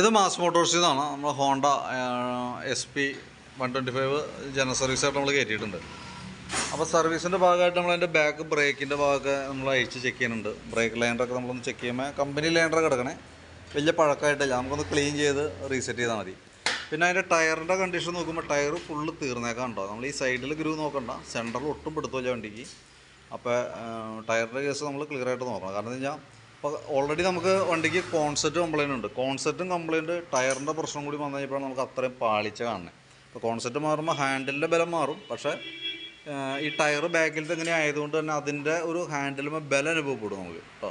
ഇത് മാസ് മോട്ടോഴ്സിൽ നിന്നാണ് നമ്മൾ Honda S P one twenty five general സർവീസായിട്ട് നമ്മൾ കയറ്റിയിട്ടുണ്ട്. അപ്പോൾ സർവീസിന്റെ ഭാഗമായിട്ട് നമ്മൾ അതിന്റെ ബാക്ക് ബ്രേക്കിന്റെ ഭാഗമൊക്കെ നമ്മൾ അയച്ച് ചെക്ക് ചെയ്യുന്നുണ്ട്. ബ്രേക്ക് ലൈനറൊക്കെ നമ്മളൊന്ന് ചെക്ക് ചെയ്യുമ്പോൾ കമ്പനി ലൈനർ കിടക്കണേ. വലിയ പഴക്കമായിട്ടില്ല. നമുക്കൊന്ന് ക്ലീൻ ചെയ്ത് റീസെറ്റ് ചെയ്താൽ മതി. പിന്നെ അതിന്റെ ടയറിന്റെ കണ്ടീഷൻ നോക്കുമ്പോൾ ടയർ ഫുള്ള് തീർന്നേക്കാൻ ഉണ്ടോ നമ്മൾ ഈ സൈഡിൽ ഗ്രൂ നോക്കണ്ട. സെന്ററിൽ ഒട്ടും പെടുത്തില്ല വണ്ടിക്ക്. അപ്പോൾ ടയറിന്റെ കേസ് നമ്മൾ ക്ലിയർ ആയിട്ട് നോക്കണം. കാരണം എന്ന് വെച്ചാൽ ഇപ്പോൾ ഓൾറെഡി നമുക്ക് വണ്ടിക്ക് കോൺസെപ്റ്റ് കംപ്ലയിന്റ് ഉണ്ട്. കോൺസെപ്റ്റും കംപ്ലയിന്റ് ടയറിന്റെ പ്രശ്നം കൂടി വന്നു കഴിഞ്ഞപ്പോഴാണ് നമുക്ക് അത്രയും പാളിച്ച കാണുന്നത് ഇപ്പോൾ കോൺസെപ്റ്റ് മാറുമ്പോൾ ഹാൻഡിലിന്റെ ബലം മാറും. പക്ഷേ ഈ ടയർ ബാക്കിലത്തെ ഇങ്ങനെ ആയതുകൊണ്ട് തന്നെ അതിന്റെ ഒരു ഹാൻഡിലുമ്പോൾ ബലം അനുഭവപ്പെടും നമുക്ക്. കേട്ടോ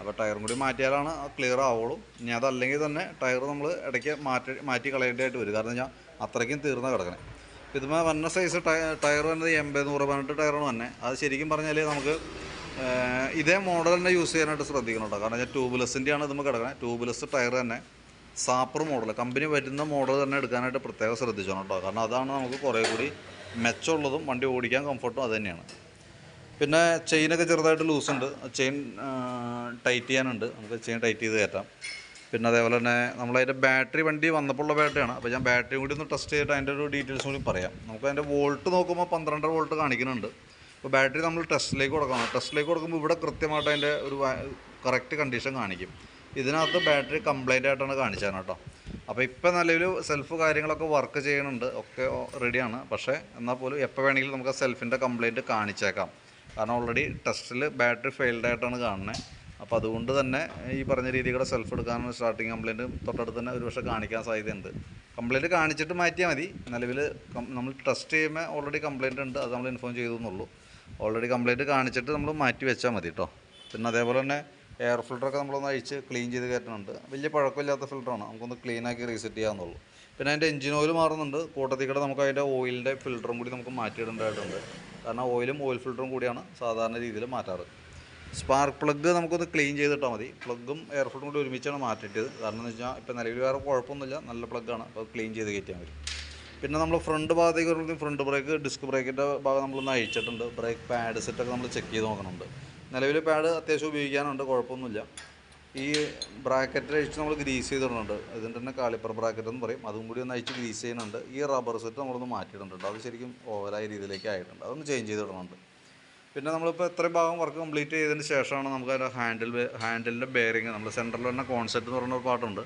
അപ്പോൾ ടയറും കൂടി മാറ്റിയാലാണ് ക്ലിയർ ആവുള്ളൂ. ഇനി അതല്ലെങ്കിൽ തന്നെ ടയർ നമ്മൾ ഇടയ്ക്ക് മാറ്റി മാറ്റി കളയേണ്ടതായിട്ട് വരും. കാരണം വെച്ചാൽ അത്രയ്ക്കും തീർന്ന കിടക്കണേ. ഇതുമ്പോൾ വന്ന സൈസ് ടയർ വന്നത് എൺപത് നൂറ് പതിനെട്ട് ടയറാണ് തന്നെ അത് ശരിക്കും പറഞ്ഞാൽ നമുക്ക് ഇതേ മോഡൽ തന്നെ യൂസ് ചെയ്യാനായിട്ട് ശ്രദ്ധിക്കണം കേട്ടോ കാരണം ഞാൻ ട്യൂബ്ലെസ്സിന്റെ ആണ് ഇതുമ്പോൾ കിടക്കുന്നത് ട്യൂബ്ലെസ് ടയർ തന്നെ സാപ്പർ മോഡൽ കമ്പനി വരുന്ന മോഡൽ തന്നെ എടുക്കാനായിട്ട് പ്രത്യേകം ശ്രദ്ധിച്ചോണം കേട്ടോ കാരണം അതാണ് നമുക്ക് കുറേ കൂടി മെച്ചമുള്ളതും വണ്ടി ഓടിക്കാൻ കംഫർട്ടും അത് തന്നെയാണ്. പിന്നെ ചെയിനൊക്കെ ചെറുതായിട്ട് ലൂസ് ഉണ്ട്. ചെയിൻ ടൈറ്റ് ചെയ്യാനുണ്ട്. നമുക്ക് ചെയിൻ ടൈറ്റ് ചെയ്ത് കയറ്റാം. പിന്നെ അതേപോലെ തന്നെ നമ്മളതിന്റെ ബാറ്ററി വണ്ടി വന്നപ്പോഴുള്ള ബാറ്ററിയാണ് അപ്പോൾ ഞാൻ ബാറ്ററി കൂടി ഒന്ന് ടെസ്റ്റ് ചെയ്തിട്ട് അതിന്റെ ഒരു ഡീറ്റെയിൽസ് കൂടി പറയാം. നമുക്ക് അതിന്റെ വോൾട്ട് നോക്കുമ്പോൾ പന്ത്രണ്ടര വോൾട്ട് കാണിക്കുന്നുണ്ട്. അപ്പോൾ ബാറ്ററി നമ്മൾ ടെസ്റ്റിലേക്ക് കൊടുക്കണം. ടെസ്റ്റിലേക്ക് കൊടുക്കുമ്പോൾ ഇവിടെ കൃത്യമായിട്ട് അതിന്റെ ഒരു കറക്റ്റ് കണ്ടീഷൻ കാണിക്കും. ഇതിനകത്ത് ബാറ്ററി കംപ്ലൈന്റ് ആയിട്ടാണ് കാണിച്ചത് കേട്ടോ. അപ്പോൾ ഇപ്പോൾ നിലവിൽ സെൽഫ് കാര്യങ്ങളൊക്കെ വർക്ക് ചെയ്യുന്നുണ്ട്. ഒക്കെ റെഡിയാണ് പക്ഷേ എന്നാൽ പോലും എപ്പോൾ വേണമെങ്കിലും നമുക്ക് സെൽഫിന്റെ കംപ്ലൈന്റ് കാണിച്ചേക്കാം. കാരണം ഓൾറെഡി ടെസ്റ്റിൽ ബാറ്ററി ഫെയിൽഡ് ആയിട്ടാണ് കാണുന്നത് അപ്പോൾ അതുകൊണ്ട് തന്നെ ഈ പറഞ്ഞ രീതിയുടെ സെൽഫ് എടുക്കാനുള്ള സ്റ്റാർട്ടിങ് കംപ്ലയിന്റ് തൊട്ടടുത്ത് തന്നെ ഒരു പക്ഷേ കാണിക്കാൻ സാധ്യതയുണ്ട്. കംപ്ലയിന്റ് കാണിച്ചിട്ട് മാറ്റിയാൽ മതി. നിലവിൽ നമ്മൾ ടെസ്റ്റ് ചെയ്യുമ്പോൾ ഓൾറെഡി കംപ്ലയിന്റ് ഉണ്ട്. അത് നമ്മൾ ഇൻഫോം ചെയ്തു എന്നുള്ളൂ. ഓൾറെഡി കംപ്ലയിന്റ് കാണിച്ചിട്ട് നമ്മൾ മാറ്റി വെച്ചാൽ മതി കേട്ടോ പിന്നെ അതേപോലെ തന്നെ എയർ ഫിൽറ്ററൊക്കെ നമ്മളൊന്ന് അഴിച്ച് ക്ലീൻ ചെയ്ത് കയറ്റുന്നുണ്ട് വലിയ പഴക്കമില്ലാത്ത ഫിൽറ്ററാണ് നമുക്കൊന്ന് ക്ലീൻ ആക്കി റീസെറ്റ് ചെയ്യാമെന്നുള്ളൂ പിന്നെ അതിന്റെ എഞ്ചിൻ ഓയിൽ മാറുന്നുണ്ട്. കൂട്ടത്തിൽ കൂടെ നമുക്ക് അതിന്റെ ഓയിലിന്റെ ഫിൽറ്ററും കൂടി നമുക്ക് മാറ്റിയിടേണ്ടതായിട്ടുണ്ട്. കാരണം ഓയിലും ഓയിൽ ഫിൽറ്ററും കൂടിയാണ് സാധാരണ രീതിയിൽ മാറ്റാറ്. സ്പാർക്ക് പ്ലഗ് നമുക്കൊന്ന് ക്ലീൻ ചെയ്തിട്ടാൽ മതി. പ്ലഗും എയർ ഫിൽറ്ററും കൂടി ഒരുമിച്ചാണ് മാറ്റിയിട്ടത് കാരണം എന്ന് വെച്ചാൽ ഇപ്പോൾ നിലവിൽ വേറെ കുഴപ്പമൊന്നുമില്ല. നല്ല പ്ലഗാണ്. അപ്പോൾ ക്ലീൻ ചെയ്ത് കയറ്റിയാൽ മതി. പിന്നെ നമ്മൾ ഫ്രണ്ട് ഭാഗത്തേക്ക് വരുമ്പോൾ ഫ്രണ്ട് ബ്രേക്ക് ഡിസ്ക് ബ്രേക്കിന്റെ ഭാഗം നമ്മളൊന്ന് അഴിച്ചിട്ടുണ്ട്. ബ്രേക്ക് പാഡ് സെറ്റൊക്കെ നമ്മൾ ചെക്ക് ചെയ്ത് നോക്കുന്നുണ്ട് നിലവിൽ പാഡ് അത്യാവശ്യം ഉപയോഗിക്കാനുണ്ട്. കുഴപ്പമൊന്നുമില്ല. ഈ ബ്രാക്കറ്റ് അഴിച്ച് നമ്മൾ ഗ്രീസ് ചെയ്തിടുന്നുണ്ട്. ഇതിന്റെ തന്നെ കാളിപ്പർ ബ്രാക്കറ്റ് എന്ന് പറയും. അതും കൂടി ഒന്ന് അഴിച്ച് ഗ്രീസ് ചെയ്യുന്നുണ്ട്. ഈ റബ്ബർ സെറ്റ് നമ്മളൊന്ന് മാറ്റിയിടുന്നുണ്ട്. അത് ശരിക്കും ഓവറായ രീതിയിലേക്ക് ആയിട്ടുണ്ട്. അതൊന്ന് ചേഞ്ച് ചെയ്തിടുന്നുണ്ട് പിന്നെ നമ്മളിപ്പോൾ എത്രയും ഭാഗം വർക്ക് കംപ്ലീറ്റ് ചെയ്തതിന് ശേഷമാണ് നമുക്ക് അതിന്റെ ഹാൻഡിൽ ഹാൻഡിലിന്റെ ബെയറിങ് നമ്മൾ സെന്ററിൽ തന്നെ കോൺസെപ്റ്റ് എന്ന് പറഞ്ഞ ഒരു പാട്ടുണ്ട്.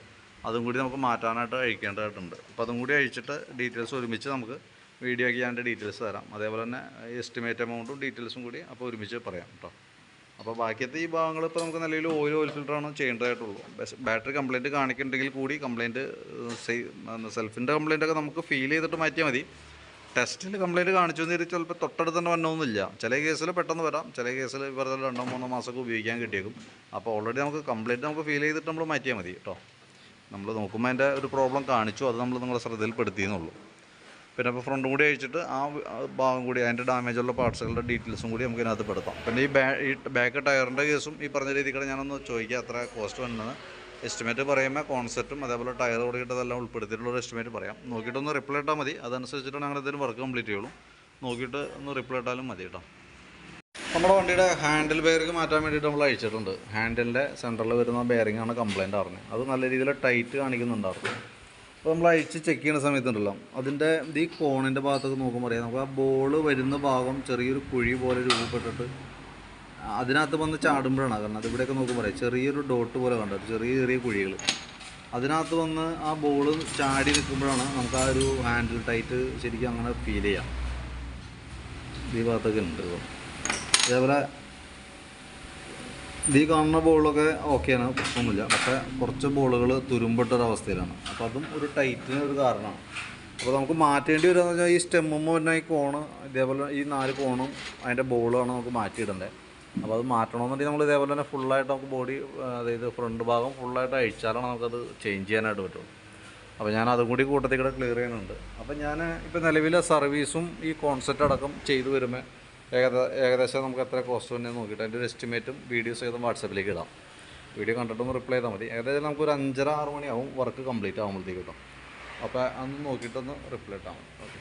അതും കൂടി നമുക്ക് മാറ്റാനായിട്ട് അഴിക്കേണ്ടതായിട്ടുണ്ട് അപ്പോൾ അതും കൂടി അഴിച്ചിട്ട് ഡീറ്റെയിൽസ് ഒരുമിച്ച് നമുക്ക് വീഡിയോ ആക്കി ഡീറ്റെയിൽസ് തരാം. അതേപോലെ തന്നെ എസ്റ്റിമേറ്റ് എമൗണ്ടും ഡീറ്റെയിൽസും കൂടി അപ്പോൾ ഒരുമിച്ച് പറയാം കേട്ടോ അപ്പോൾ ബാക്കിയത്തെ ഈ ഭാഗങ്ങൾ ഇപ്പോൾ നമുക്ക് നിലവിൽ ഓയിൽ ഓയിൽ ഫിൽറ്ററാണ് ചെയ്യേണ്ടതായിട്ടുള്ളൂ. ബാറ്ററി കംപ്ലയിന്റ് കാണിക്കുന്നുണ്ടെങ്കിൽ കൂടി കംപ്ലയിന്റ് സെൽഫിന്റെ കംപ്ലയിന്റ് ഒക്കെ നമുക്ക് ഫീൽ ചെയ്തിട്ട് മാറ്റിയാൽ മതി. ടെസ്റ്റിൽ കംപ്ലയിന്റ് കാണിച്ചു എന്ന് ചിലപ്പോൾ തൊട്ടടുത്ത് തന്നെ വന്നൊന്നുമില്ല. ചില കേസിൽ പെട്ടെന്ന് വരാം. ചില കേസിൽ വെറുതെ രണ്ടോ മൂന്നോ മാസമൊക്കെ ഉപയോഗിക്കാൻ കിട്ടിയേക്കും. അപ്പോൾ ഓൾറെഡി നമുക്ക് കംപ്ലയിന്റ് നമുക്ക് ഫീൽ ചെയ്തിട്ട് നമ്മൾ മാറ്റിയാൽ മതി കേട്ടോ. നമ്മൾ നോക്കുമ്പോൾ അതിന്റെ ഒരു പ്രോബ്ലം കാണിച്ചു. അത് നമ്മൾ നിങ്ങളുടെ ശ്രദ്ധയിൽപ്പെടുത്തിയെന്നുള്ളൂ. പിന്നെ ഇപ്പോൾ ഫ്രണ്ടും കൂടി അഴിച്ചിട്ട് ആ ഭാഗം കൂടി അതിന്റെ ഡാമേജുള്ള പാർട്സുകളുടെ ഡീറ്റെയിൽസും കൂടി നമുക്ക് ഇതിനകത്ത് പെടുത്താം. പിന്നെ ഈ ബാ ഈ ബാക്ക് ടയറിന്റെ കേസും ഈ പറഞ്ഞ രീതിയിൽ ഞാനൊന്ന് ചോദിക്കുക എത്ര കോസ്റ്റ് വന്നത്. എസ്റ്റിമേറ്റ് പറയുമ്പോൾ കോൺസെപ്റ്റും അതേപോലെ ടയർ കൂടിയിട്ടതെല്ലാം ഉൾപ്പെടുത്തിയിട്ടുള്ള ഒരു എസ്റ്റിമേറ്റ് പറയാം. നോക്കിയിട്ടൊന്ന് റിപ്ലൈ ഇട്ടാൽ മതി. അതനുസരിച്ചിട്ടാണ് ഞങ്ങൾ എന്തെങ്കിലും വർക്ക് കംപ്ലീറ്റ് ചെയ്യുള്ളൂ. നോക്കിയിട്ട് ഒന്ന് റിപ്ലൈ ഇട്ടാലും മതി കേട്ടോ. നമ്മുടെ വണ്ടിയുടെ ഹാൻഡിൽ ബെയറിംഗ് മാറ്റാൻ വേണ്ടിയിട്ട് നമ്മൾ അയച്ചിട്ടുണ്ട്. ഹാൻഡിലിന്റെ സെന്ററിൽ വരുന്ന ബെയറിംഗ് ആണ് കംപ്ലയിന്റ് അറിഞ്ഞത് അത് നല്ല രീതിയിൽ ടൈറ്റ് കാണിക്കുന്നുണ്ടായിരുന്നു. അപ്പോൾ നമ്മൾ അയച്ച് ചെക്ക് ചെയ്യുന്ന സമയത്തുണ്ടല്ലോ. അതിന്റെ ഈ കോണിന്റെ ഭാഗത്തൊക്കെ നോക്കുമ്പോൾ അറിയാം. നമുക്ക് ആ ബോൾ വരുന്ന ഭാഗം ചെറിയൊരു കുഴി പോലെ രൂപപ്പെട്ടിട്ട് അതിനകത്ത് വന്ന് ചാടുമ്പോഴാണ്. കാരണം അത് ഇവിടെയൊക്കെ പറയാം ചെറിയൊരു ഡോട്ട് പോലെ കണ്ടത് ചെറിയ ചെറിയ കുഴികൾ അതിനകത്ത് വന്ന് ആ ബോൾ ചാടി നിൽക്കുമ്പോഴാണ് നമുക്ക് ആ ഒരു ഹാൻഡിൽ ടൈറ്റ് ശരിക്കും അങ്ങനെ ഫീൽ ചെയ്യാം. ഈ ഭാഗത്തൊക്കെ ഉണ്ട് അതേപോലെ ഈ കാണുന്ന ബോളൊക്കെ ഓക്കെയാണ് പ്രശ്നമൊന്നുമില്ല. പക്ഷേ കുറച്ച് ബോളുകൾ തുരുമ്പിട്ടൊരവസ്ഥയിലാണ് അപ്പോൾ അതും ഒരു ടൈറ്റിന് ഒരു കാരണമാണ്. അപ്പോൾ നമുക്ക് മാറ്റേണ്ടി വരിക എന്ന് വെച്ചാൽ ഈ സ്റ്റെമ്മുമ്പോൾ തന്നെ ഈ കോണ് ഇതേപോലെ ഈ നാല് കോണും അതിന്റെ ബോളുമാണ് നമുക്ക് മാറ്റിയിടേണ്ടത് അപ്പോൾ അത് മാറ്റണമെന്നുണ്ടെങ്കിൽ നമ്മൾ ഇതേപോലെ തന്നെ ഫുള്ളായിട്ട് നമുക്ക് ബോഡി അതായത് ഫ്രണ്ട് ഭാഗം ഫുള്ളായിട്ട് അഴിച്ചാലാണ് നമുക്കത് ചേഞ്ച് ചെയ്യാനായിട്ട് പറ്റുള്ളൂ. അപ്പോൾ ഞാൻ അതും കൂടി കൂട്ടത്തിൽ കൂടെ ക്ലിയർ ചെയ്യുന്നുണ്ട്. അപ്പോൾ ഞാൻ ഇപ്പോൾ നിലവിലെ സർവീസും ഈ കോൺസെപ്റ്റ് അടക്കം ചെയ്തു വരുമ്പോൾ ഏകദ ഏകദേശം നമുക്ക് എത്ര കോസ്റ്റ് തന്നെ നോക്കിയിട്ട് അതിന്റെ ഒരു എസ്റ്റിമേറ്റും വീഡിയോസ് ചെയ്തും വാട്സപ്പിലേക്ക് ഇടാം. വീഡിയോ കണ്ടിട്ടൊന്ന് റിപ്ലൈ ചെയ്താൽ മതി. ഏകദേശം നമുക്കൊരു അഞ്ചര ആറ് മണിയാവും വർക്ക് കംപ്ലീറ്റ് ആകുമ്പോഴത്തേക്ക് കിട്ടും. അപ്പോൾ അന്ന് നോക്കിയിട്ടൊന്ന് റിപ്ലൈ ഇട്ടാൽ മതി. ഓക്കെ